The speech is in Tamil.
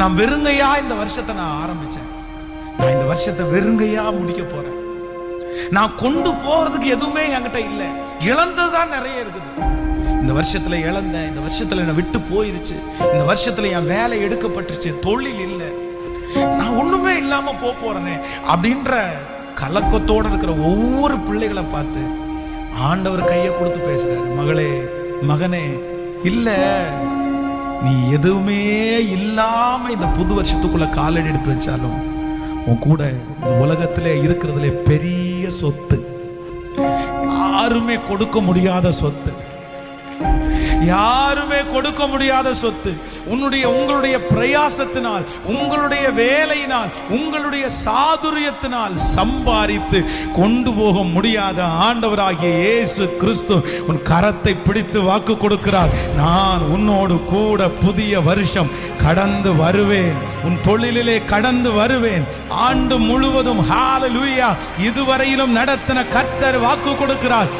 நான் வெறுங்கையா இந்த வருஷத்தை நான் ஆரம்பிச்சேன். நான் இந்த வருஷத்தை வெறுங்கையா முடிக்க போறேன். நான் கொண்டு போறதுக்கு எதுவுமே என்கிட்ட இல்லை. இழந்ததுதான் நிறைய இருக்குது. இந்த வருஷத்துல இழந்தேன். இந்த வருஷத்துல என்னை விட்டு போயிருச்சு. இந்த வருஷத்துல என் வேலை எடுக்கப்பட்டுருச்சு. தொழில் இல்லை. நான் ஒண்ணுமே இல்லாம போக போறேனே அப்படின்ற கலக்கத்தோட இருக்கிற ஒவ்வொரு பிள்ளைகளை பார்த்து ஆண்டவர் கையை கொடுத்து பேசுறாரு. மகளே மகனே இல்லை. நீ எதுவுமே இல்லாம இந்த புது வருஷத்துக்குள்ள காலடி எடுத்து வச்சாலும் உன் கூட இந்த உலகத்திலே இருக்கிறதுல பெரிய சொத்து. யாருமே கொடுக்க முடியாத சொத்து. யாருமே கொடுக்க முடியாத சொத்து. உன்னுடைய உங்களுடைய பிரயாசத்தினால் உங்களுடைய வேலையினால் உங்களுடைய சாதுரியத்தினால் சம்பாதித்து கொண்டு போக முடியாத ஆண்டவராகிய இயேசு கிறிஸ்து உன் கரத்தை பிடித்து வாக்கு கொடுக்கிறார். நான் உன்னோடு கூட புதிய வருஷம் கடந்து வருவேன். உன் தொழிலிலே கடந்து வருவேன். ஆண்டு முழுவதும் ஹாலலூயா இதுவரையிலும் நடத்தின கர்த்தர் வாக்கு கொடுக்கிறார்.